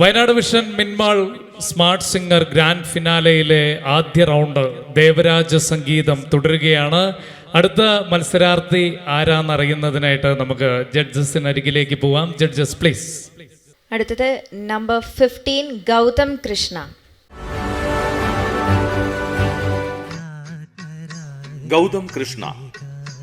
Wayanad vision മിൻമാൾ smart singer grand ഫിനാലയിലെ ആദ്യ റൗണ്ട് ദേവരാജ സംഗീതം തുടരുകയാണ്. അടുത്ത മത്സരാർത്ഥി ആരാന്നറിയുന്നതിനായിട്ട് നമുക്ക് ജഡ്ജസിനരികിലേക്ക് പോവാം. ജഡ്ജസ് പ്ലീസ് അടുത്തത് number fifteen Gautham Krishna. Gautham Krishna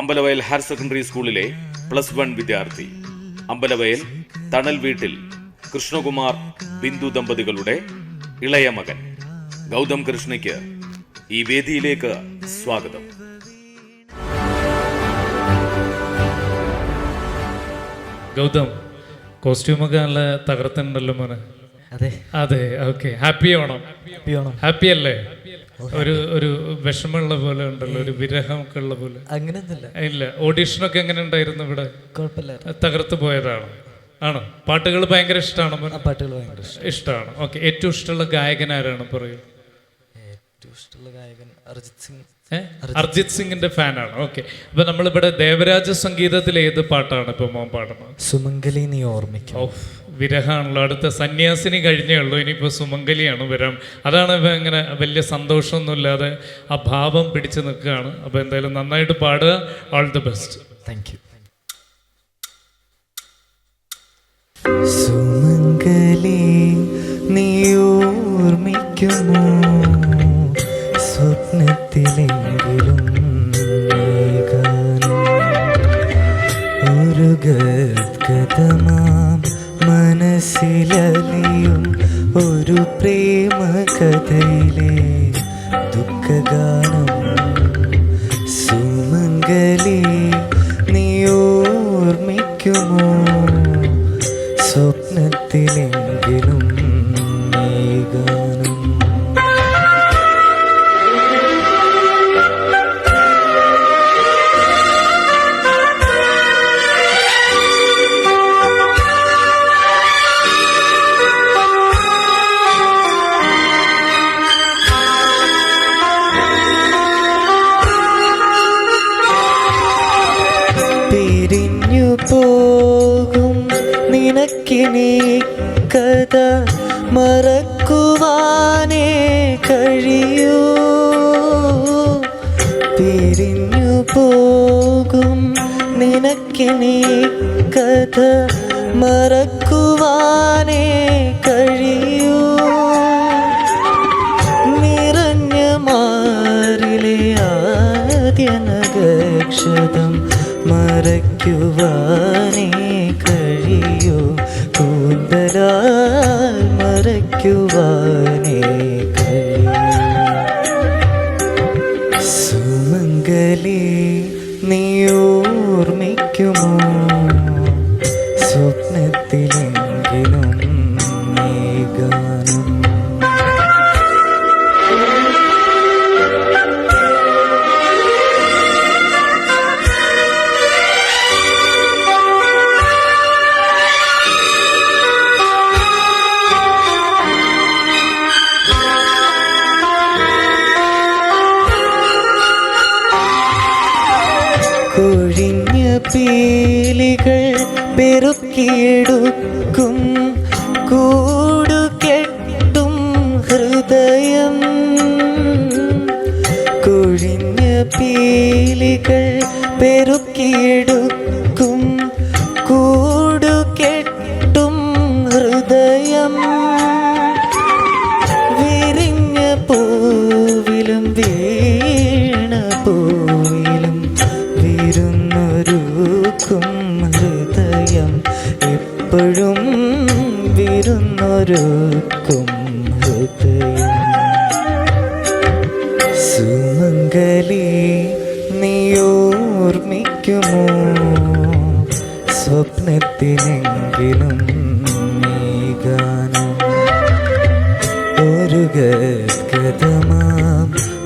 Ambalavayal higher secondary സ്കൂളിലെ പ്ലസ് വൺ വിദ്യാർത്ഥി. അമ്പലവയൽ തണൽ വീട്ടിൽ കൃഷ്ണകുമാർ ബിന്ദു ദമ്പതികളുടെ ഇളയ മകൻ. ഗൗതം കൃഷ്ണയ്ക്ക് ഈ വേദിയിലേക്ക് സ്വാഗതം. ഗൗതം കോസ്റ്റ്യൂമൊക്കെ നല്ല തകർത്തുണ്ടല്ലോ മോനെ. അതെ. അതെ ഓക്കെ. ഹാപ്പി ആണോ ഹാപ്പിയാണോ ഹാപ്പി അല്ലേ? ഒരു ഒരു വിഷമമുള്ള പോലെ ഉണ്ടല്ലോ ഒരു വിരഹമൊക്കെ ഉള്ള പോലെ. അങ്ങനെ ഇല്ല ഓഡീഷനൊക്കെ എങ്ങനെ ഉണ്ടായിരുന്നു ഇവിടെ? തകർത്ത് പോയതാണ്. ആണോ? പാട്ടുകൾ ഭയങ്കര ഇഷ്ടമാണ്? പാട്ടുകൾ ഭയങ്കര ഇഷ്ടം. ഇഷ്ടമാണ് ഓക്കെ ഏറ്റവും ഇഷ്ടമുള്ള ഗായകൻ ആരാണ്? പറയൂ. ഏറ്റവും ഇഷ്ടമുള്ള ഗായകൻ അർജിത് സിംഗ്. അർജിത് സിംഗിന്റെ ഫാനാണ്. ഓക്കെ. അപ്പൊ നമ്മളിവിടെ ദേവരാജ സംഗീതത്തിൽ ഏത് പാട്ടാണ് ഇപ്പൊ മോൻ പാടുന്നത്? സുമംഗലി നീ ഓർമ്മിക്കും ഓ വിരഹാണല്ലോ. അടുത്ത സന്യാസിനി കഴിഞ്ഞേ ഉള്ളൂ. ഇനിയിപ്പോൾ സുമംഗലിയാണ് വരാം. അതാണ് ഇപ്പൊ ഇങ്ങനെ വലിയ സന്തോഷമൊന്നുമില്ലാതെ ആ ഭാവം പിടിച്ചു നിൽക്കുകയാണ്. അപ്പോൾ എന്തായാലും നന്നായിട്ട് പാടുക. All the best thank you Sumangali നീ ഓർമ്മിക്കുമോ ഈ മറയ്ക്കുവാനേ കഴിയൂ. കൂന്തലാൽ മറയ്ക്കുവാനേ പെറുക്കിയെടുക്കും കൂടു ഹൃദയം എപ്പോഴും വിരുന്നൊരുക്കും ഹൃദയം. സുമംഗലി നീയോർമ്മിക്കുമോ? സ്വപ്നത്തിനെങ്കിലും ഗാനം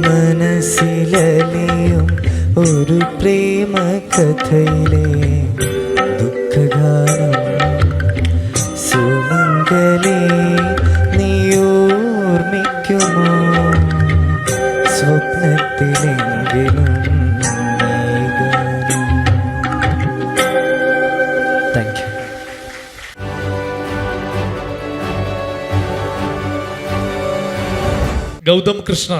മനസ്സിലലിയും ഒരു പ്രേമ കഥയിലെ താങ്ക് യു ഗൗതം കൃഷ്ണ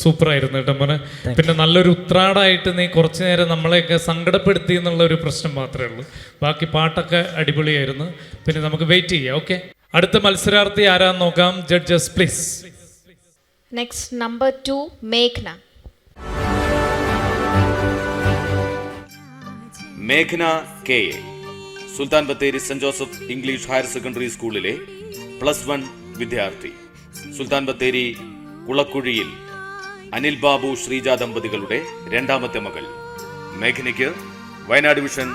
സൂപ്പറായിരുന്നു കേട്ടോ മോനെ. പിന്നെ നല്ലൊരു ഉത്രാടായിട്ട് നീ കുറച്ചു നേരം നമ്മളെയൊക്കെ സങ്കടപ്പെടുത്തി എന്നുള്ള ഒരു പ്രശ്നം മാത്രമേ ഉള്ളൂ. ബാക്കി പാട്ടൊക്കെ അടിപൊളിയായിരുന്നു. പിന്നെ നമുക്ക് വെയിറ്റ് ചെയ്യാം ഓക്കെ അടുത്ത മത്സരാർത്ഥി ആരാന്ന് നോക്കാം? Judges please next number two മേഘ്ന. മേഘ്ന K Sultan Bathery saint Joseph English higher secondary സ്കൂളിലെ പ്ലസ് വൺ വിദ്യാർത്ഥി. സുൽത്താൻ ബത്തേരി കുളക്കുഴിയിൽ അനിൽ ബാബു ശ്രീജ ദമ്പതികളുടെ രണ്ടാമത്തെ മകൾ. മേഘനയ്ക്ക് Wayanad vision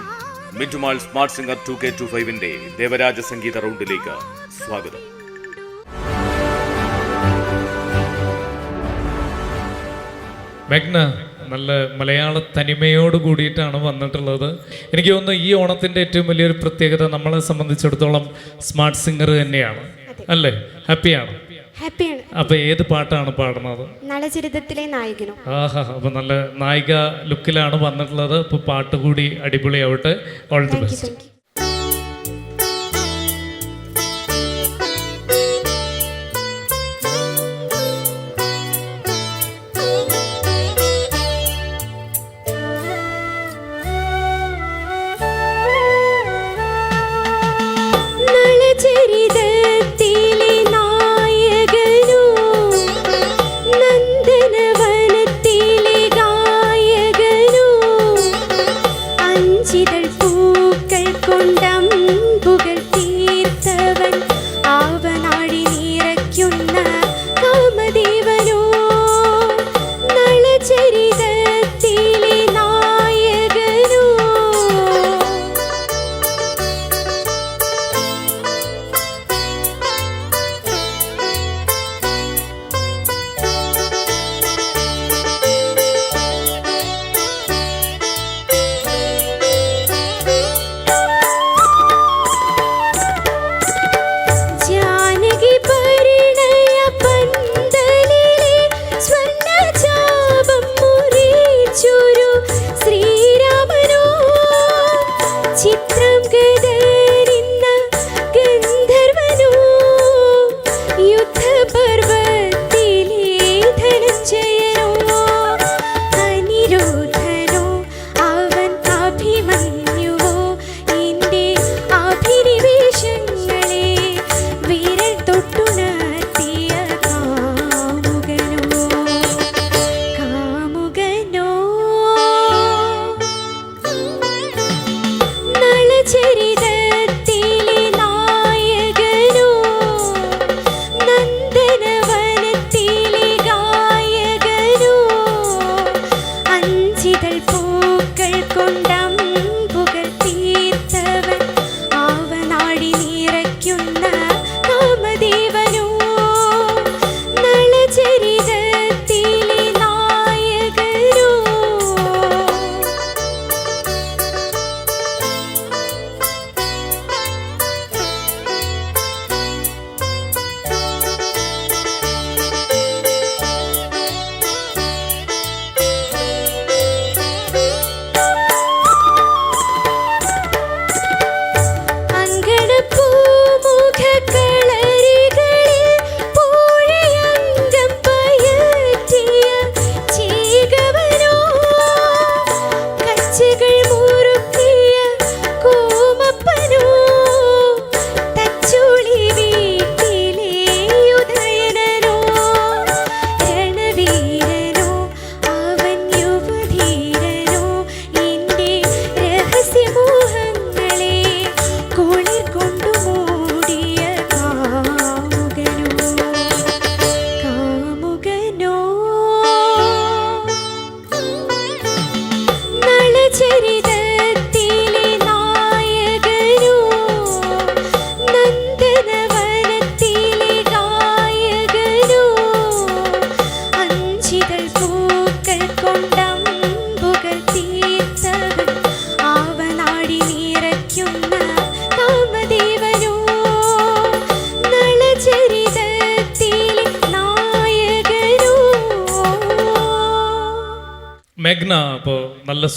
മിറ്റുമാൾ smart singer two K two ഫൈവിന്റെ Devaraja സംഗീത റൗണ്ടിലേക്ക് സ്വാഗതം. മെഗ്ന നല്ല മലയാള തനിമയോട് കൂടിയിട്ടാണ് വന്നിട്ടുള്ളത്. എനിക്ക് തോന്നുന്നു ഈ ഓണത്തിന്റെ ഏറ്റവും വലിയൊരു പ്രത്യേകത നമ്മളെ സംബന്ധിച്ചിടത്തോളം സ്മാർട്ട് സിംഗർ തന്നെയാണ്. അല്ലേ? ഹാപ്പിയാണ്. ഹാപ്പിയാണ്. അപ്പൊ ഏത് പാട്ടാണ് പാടുന്നത്? നളചരിതത്തിലെ നായകനും. ആഹാ അപ്പൊ നല്ല നായിക ലുക്കിലാണ് വന്നിട്ടുള്ളത്. അപ്പൊ പാട്ട് കൂടി അടിപൊളിയാവട്ടെ. ഓൾ ദി ബെസ്റ്റ്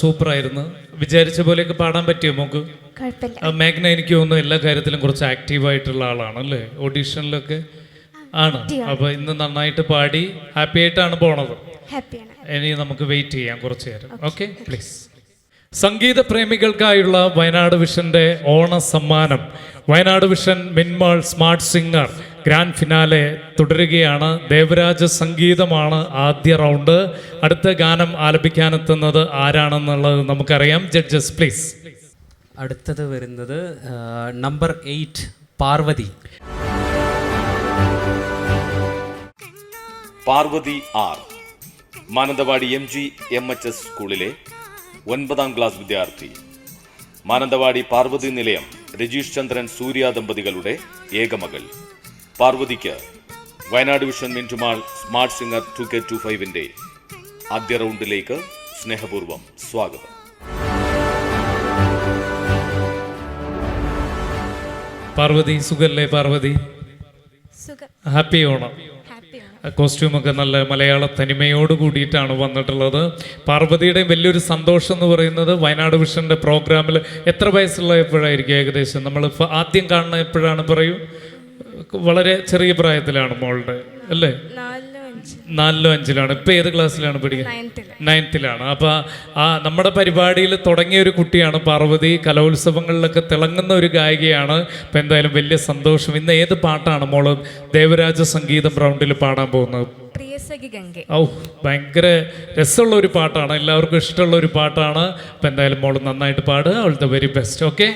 സൂപ്പറായിരുന്നു. വിചാരിച്ച പോലെയൊക്കെ പാടാൻ പറ്റിയോ മോക്ക്? മേഘന എനിക്ക് തോന്നുന്നു എല്ലാ കാര്യത്തിലും കുറച്ച് ആക്റ്റീവ് ആയിട്ടുള്ള ആളാണ് അല്ലേ? ഓഡീഷനിലൊക്കെ ആണ്. അപ്പൊ ഇന്ന് നന്നായിട്ട് പാടി ഹാപ്പി ആയിട്ടാണ് പോണത്. ഇനി നമുക്ക് വെയിറ്റ് ചെയ്യാം കുറച്ചു നേരം. ഓക്കെ പ്ലീസ് സംഗീത പ്രേമികൾക്കായുള്ള വയനാട് വിഷന്റെ ഓണ സമ്മാനം വയനാട് വിഷൻ മിൻമാൾ സ്മാർട്ട് സിംഗർ. ഗ്രാൻഡ് ഫിനാലെ തുടരുകയാണ്. ദേവരാജ സംഗീതമാണ് ആദ്യ റൗണ്ട് അടുത്ത ഗാനം ആലപിക്കാനെത്തുന്നത് ആരാണെന്നുള്ളത് നമുക്കറിയാം. ജഡ്ജസ് പ്ലീസ് അടുത്തത് വരുന്നത് number eight Parvathy. Parvathy R. Mananthavady M G M H S സ്കൂളിലെ ഒൻപതാം ക്ലാസ് വിദ്യാർത്ഥി. മാനന്തവാടി പാർവതി നിലയം രജീഷ് ചന്ദ്രൻ സൂര്യ ദമ്പതികളുടെ ഏകമകൾ. പാർവതിക്ക് Wayanad vision മിന്റുമാൾ smart singer two K two ഫൈവിന്റെ ആദ്യ റൗണ്ടിലേക്ക് സ്നേഹപൂർവം സ്വാഗതം. പാർവതി സുഖല്ലേ പാർവതി? ഹാപ്പി ഓണം കോസ്റ്റ്യൂമൊക്കെ നല്ല മലയാള തനിമയോട് കൂടിയിട്ടാണ് വന്നിട്ടുള്ളത്. പാർവതിയുടെ വലിയൊരു സന്തോഷം എന്ന് പറയുന്നത് വയനാട് വിഷന്റെ പ്രോഗ്രാമിൽ എത്ര വയസ്സുള്ള എപ്പോഴായിരിക്കും ഏകദേശം? നമ്മൾ ആദ്യം കാണുന്ന എപ്പോഴാണ് പറയൂ? വളരെ ചെറിയ പ്രായത്തിലാണ് മോളുടെ അല്ലേ? നാലിലും അഞ്ച് നാലിലോ അഞ്ചിലാണ്. ഇപ്പൊ ഏത് ക്ലാസ്സിലാണ് പഠിക്കുന്നത്? നയൻത്തിൽ. നയൻത്തിലാണ്. അപ്പൊ ആ നമ്മുടെ പരിപാടിയിൽ തുടങ്ങിയ ഒരു കുട്ടിയാണ് പാർവതി. കലോത്സവങ്ങളിലൊക്കെ തിളങ്ങുന്ന ഒരു ഗായികയാണ്. അപ്പൊ എന്തായാലും വലിയ സന്തോഷം. ഇന്ന് ഏത് പാട്ടാണ് മോൾ ദേവരാജ സംഗീതം റൗണ്ടിൽ പാടാൻ പോകുന്നത്? ഔ ഭയങ്കര രസമുള്ള ഒരു പാട്ടാണ്. എല്ലാവർക്കും ഇഷ്ടമുള്ള ഒരു പാട്ടാണ്. അപ്പൊ എന്തായാലും മോൾ നന്നായിട്ട് പാടുക. All the very best okay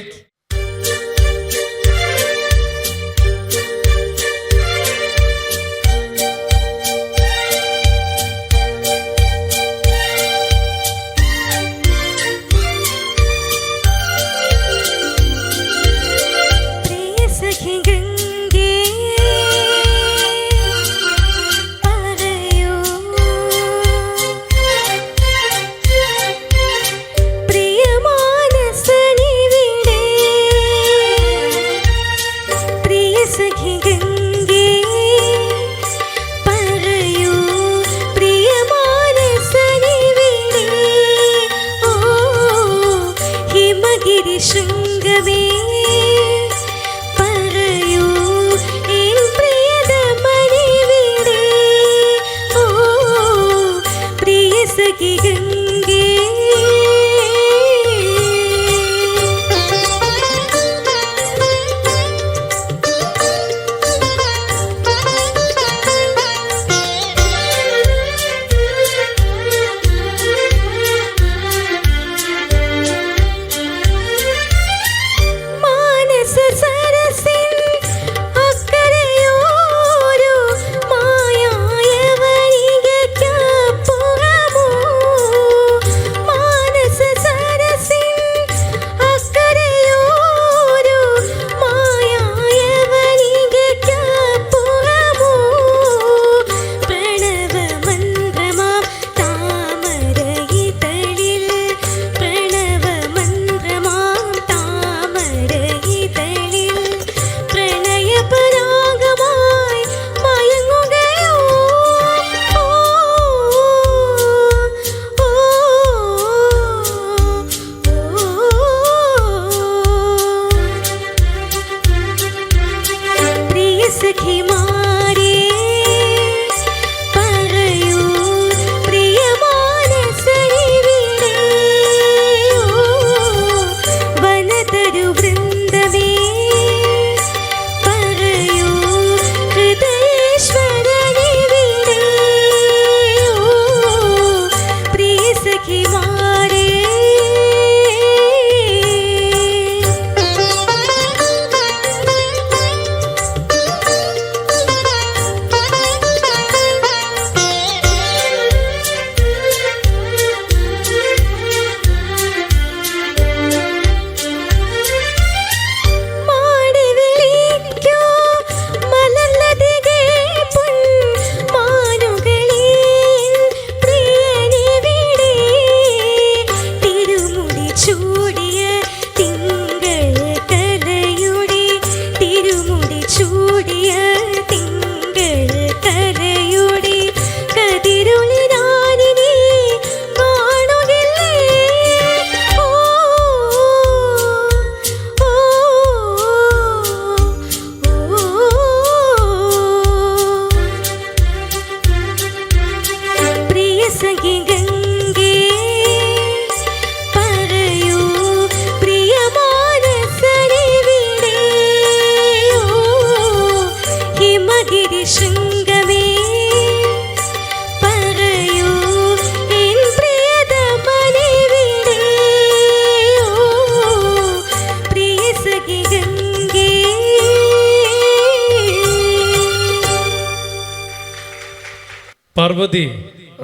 Parvathy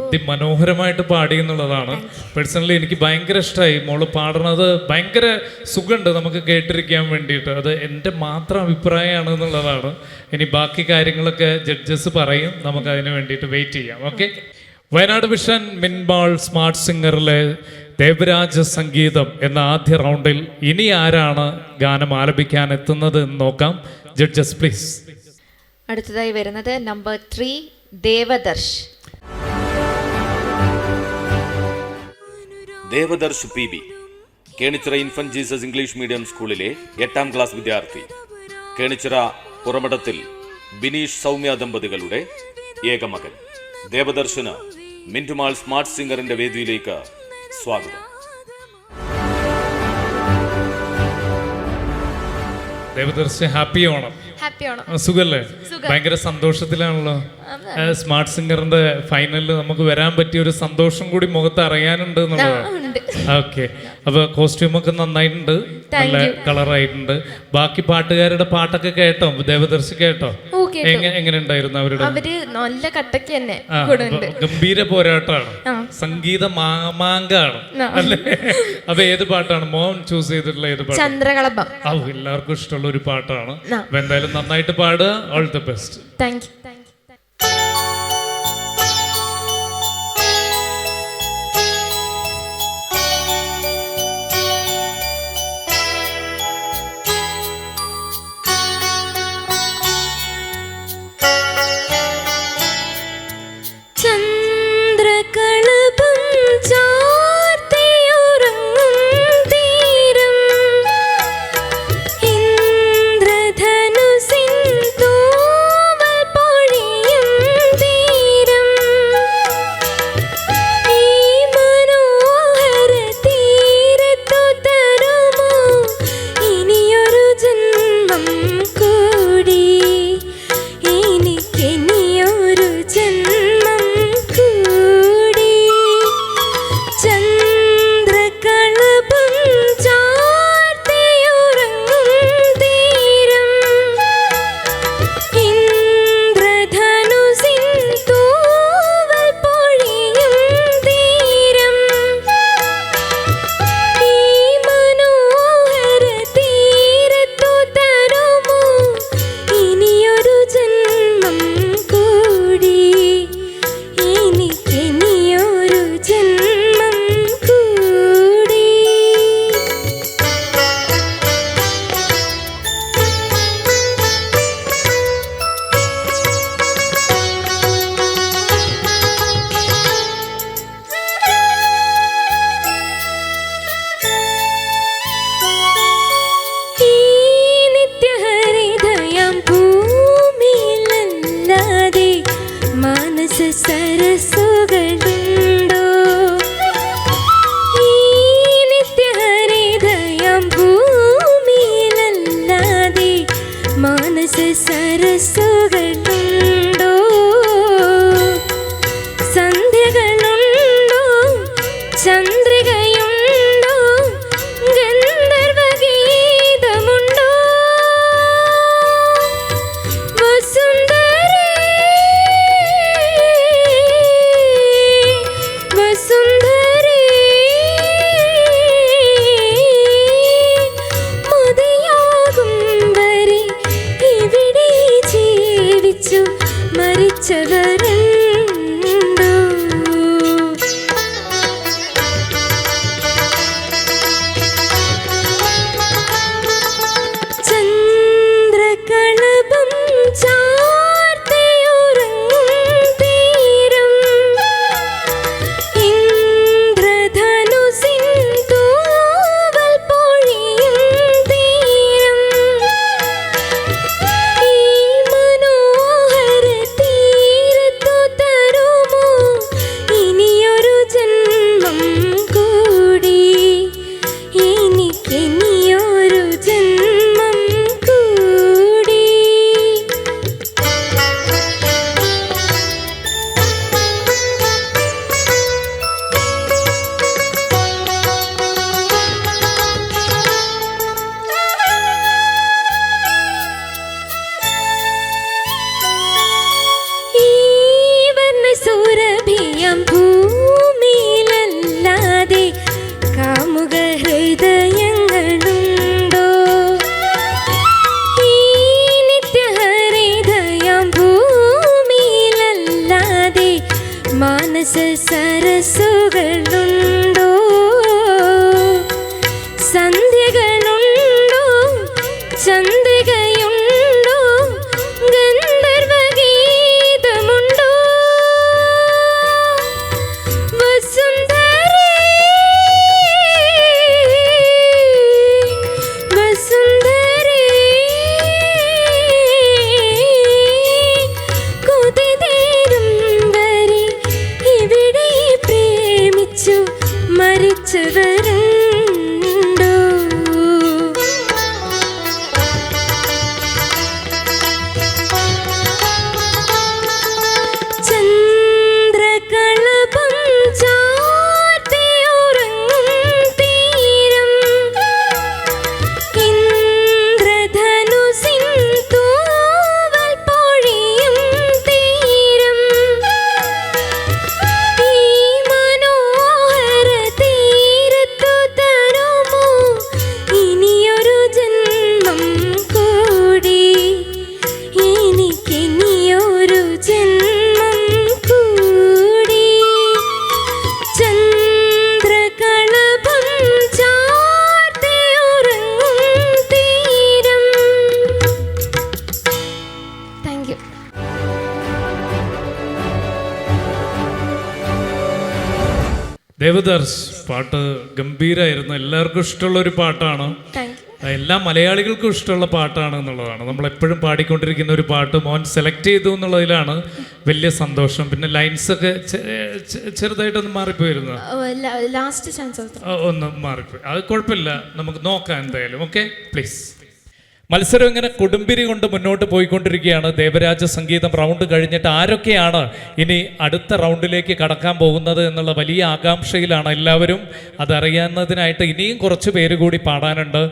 അതിമനോഹരമായിട്ട് പാടി എന്നുള്ളതാണ്. പേഴ്സണലി എനിക്ക് ഭയങ്കര ഇഷ്ടമായി മോൾ പാടുന്നത് ഭയങ്കര സുഖമുണ്ട് നമുക്ക് കേട്ടിരിക്കാൻ വേണ്ടിയിട്ട്. അത് എന്റെ മാത്രം അഭിപ്രായമാണ് എന്നുള്ളതാണ്. ഇനി ബാക്കി കാര്യങ്ങളൊക്കെ ജഡ്ജസ് പറയും. നമുക്ക് അതിന് വേണ്ടിയിട്ട് വെയിറ്റ് ചെയ്യാം. ഓക്കെ വയനാട് വിഷൻ മിൻബാൾ സ്മാർട്ട് സിംഗറിലെ ദേവരാജ സംഗീതം എന്ന ആദ്യ റൗണ്ടിൽ ഇനി ആരാണ് ഗാനം ആലപിക്കാൻ എത്തുന്നത് എന്ന് നോക്കാം. ജഡ്ജസ് പ്ലീസ് അടുത്തതായി വരുന്നത് number three Devadarsh. Devadarsh P B Kenichira infant Jesus English medium സ്കൂളിലെ എട്ടാം ക്ലാസ് വിദ്യാർത്ഥി. കേണിച്ചിറ പുറമടത്തിൽ ബിനീഷ് സൗമ്യ ദമ്പതികളുടെ ഏകമകൻ ദേവദർശന് മിന്റുമാൾ സ്മാർട്ട് സിംഗറിന്റെ വേദിയിലേക്ക് സ്വാഗതം. ദേവദർശ ഹാപ്പി ഓണം. സുഖല്ലേ? ഭയങ്കര സന്തോഷത്തിലാണല്ലോ. സ്മാർട്ട് സിംഗറിന്റെ ഫൈനലിൽ നമുക്ക് വരാൻ പറ്റിയ ഒരു സന്തോഷം കൂടി മുഖത്ത് അറിയാനുണ്ട് ഓക്കെ. അപ്പൊ കോസ്റ്റ്യൂം ഒക്കെ നന്നായിട്ടുണ്ട് നല്ല കളറായിട്ടുണ്ട്. ബാക്കി പാട്ടുകാരുടെ പാട്ടൊക്കെ കേട്ടോ? ദേവദർശി കേട്ടോ? എങ്ങനെ എങ്ങനെ അവരുടെ അവർ നല്ല കട്ടക്ക് തന്നെ ഗംഭീര പോരാട്ടമാണ്. സംഗീത മാമാങ്കാണ്. അല്ലേ? അപ്പൊ ഏത് പാട്ടാണ്? മോൻ ചൂസ് ചെയ്തിട്ടുള്ള ഏത് പാട്ട്? ചന്ദ്രകളഭം ഔ എല്ലാവർക്കും ഇഷ്ടമുള്ള ഒരു പാട്ടാണ്. എന്തായാലും നന്നായിട്ട് പാടുക. All the best thank you 切的 പാട്ട് ഗംഭീരമായിരുന്നു എല്ലാവർക്കും ഇഷ്ടമുള്ള ഒരു പാട്ടാണ് എല്ലാ മലയാളികൾക്കും ഇഷ്ടമുള്ള പാട്ടാണ് എന്നുള്ളതാണ്. നമ്മൾ എപ്പോഴും പാടിക്കൊണ്ടിരിക്കുന്ന ഒരു പാട്ട് മോൻ സെലക്ട് ചെയ്തു എന്നുള്ളതിലാണ് വലിയ സന്തോഷം. പിന്നെ ലൈൻസ് ഒക്കെ ചെറുതായിട്ടൊന്ന് മാറിപ്പോയിരുന്നു. ലാസ്റ്റ് ചാൻസ് ഒന്ന് മാറിപ്പോയി. അത് കുഴപ്പമില്ല. നമുക്ക് നോക്കാം എന്തായാലും. ഓക്കെ പ്ലീസ് മത്സരം ഇങ്ങനെ കൊടുമ്പിരി കൊണ്ട് മുന്നോട്ട് പോയിക്കൊണ്ടിരിക്കുകയാണ്. ദേവരാജ സംഗീതം റൗണ്ട് കഴിഞ്ഞിട്ട് ആരൊക്കെയാണ് ഇനി അടുത്ത റൗണ്ടിലേക്ക് കടക്കാൻ പോകുന്നത് എന്നുള്ള വലിയ ആകാംക്ഷയിലാണ് എല്ലാവരും. അതറിയാവുന്നതിനായിട്ട് ഇനിയും കുറച്ച് പേര് കൂടി പാടാനുണ്ട്.